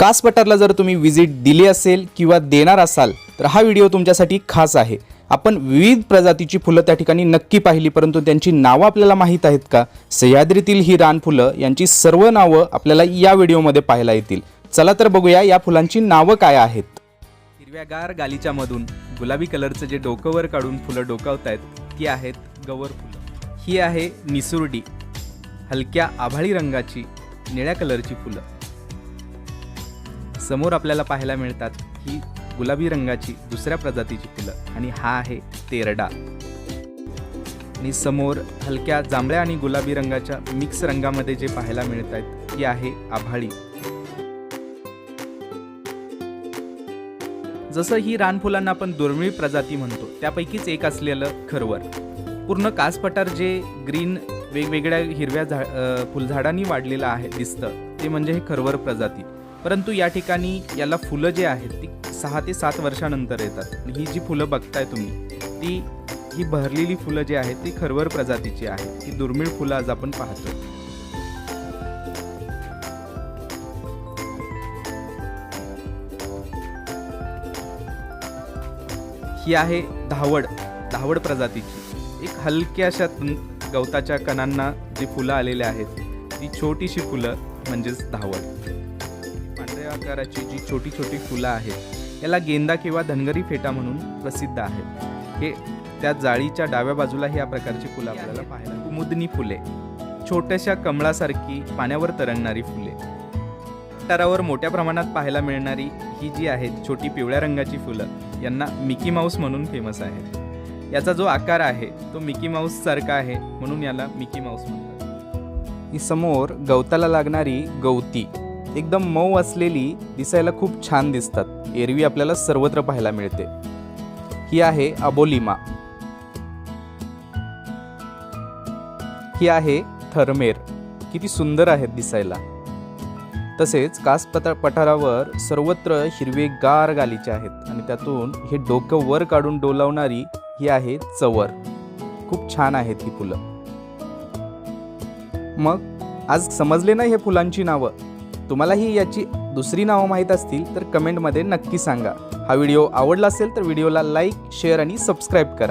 कास पठारला जर तुम्ही व्हिजिट दिली असेल किंवा देणार असाल तर हा व्हिडिओ तुमच्यासाठी खास आहे. आपण विविध प्रजातीची फुलं त्या ठिकाणी नक्की पाहिली परंतु त्यांची नावं आपल्याला माहीत आहेत का? सह्याद्रीतील ही रानफुलं यांची सर्व नावं आपल्याला या व्हिडिओमध्ये पाहायला येतील. चला तर बघूया या फुलांची नावं काय आहेत. हिरव्यागार गालीच्यामधून गुलाबी कलरचं जे डोकंवर काढून फुलं डोकावतायत ती आहेत गवर फुलं. ही आहे निसुर्डी हलक्या आभाळी रंगाची निळ्या कलरची फुलं. समोर आपल्याला पाहायला मिळतात ही गुलाबी रंगाची दुसऱ्या प्रजातीची फुलं. आणि हा आहे तेरडा. आणि समोर हलक्या जांभळ्या आणि गुलाबी रंगाच्या मिक्स रंगामध्ये जे पाहायला मिळत आहेत ती आहे आभाळी. जसं ही रानफुलांना आपण दुर्मिळ प्रजाती म्हणतो त्यापैकीच एक असलेलं खरवर. पूर्ण कासपठार जे ग्रीन वेगवेगळ्या हिरव्या झा फुलझाडांनी वाढलेलं आहे दिसतं ते म्हणजे हे खरवर प्रजाती. परंतु या ठिकाणी याला फुलं जे आहेत ती सहा ते सात वर्षानंतर येतात. आणि ही जी फुलं बघताय तुम्ही ती ही भरलेली फुलं जी आहेत ती खरवर प्रजातीची आहेत. ही दुर्मिळ फुलं आज आपण पाहतो ही आहे धावड धावड प्रजातीची. एक हलक्याशा गवताच्या कणांना जी फुलं आलेली आहेत ती छोटीशी फुलं म्हणजेच धावड. आकाराची जी छोटी छोटी फुलं आहेत याला गेंदा किंवा धनगरी फेटा म्हणून प्रसिद्ध आहेत. हे त्या जाळीच्या डाव्या बाजूला या प्रकारची फुलं आपल्याला पाहायला कुमुदनी फुले छोट्याशा कमळासारखी पाण्यावर तरंगणारी फुले. पठारावर मोठ्या प्रमाणात पाहायला मिळणारी ही जी आहेत छोटी पिवळ्या रंगाची फुलं यांना मिकी माऊस म्हणून फेमस आहेत. याचा जो आकार आहे तो मिकी माऊस सारखा आहे म्हणून याला मिकी माऊस म्हणतात. ही समोर गवताला लागणारी गवती. एकदम मऊ असलेली दिसायला खूप छान दिसतात. एरवी आपल्याला सर्वत्र पाहायला मिळते. ही आहे अबोलिमा. ही आहे थर्मेर. किती सुंदर आहेत दिसायला. तसेच कास पता पठारावर सर्वत्र हिरवेगार गालीचे आहेत आणि त्यातून हे डोकं वर काढून डोलावणारी ही आहे चवर. खूप छान आहेत ही फुलं. मग आज समजले ना हे फुलांची नावं. तुम्हालाही याची दुसरी नावं माहीत असतील तर कमेंटमध्ये नक्की सांगा. हा व्हिडिओ आवडला असेल तर व्हिडिओला लाईक शेअर आणि सबस्क्राईब करा.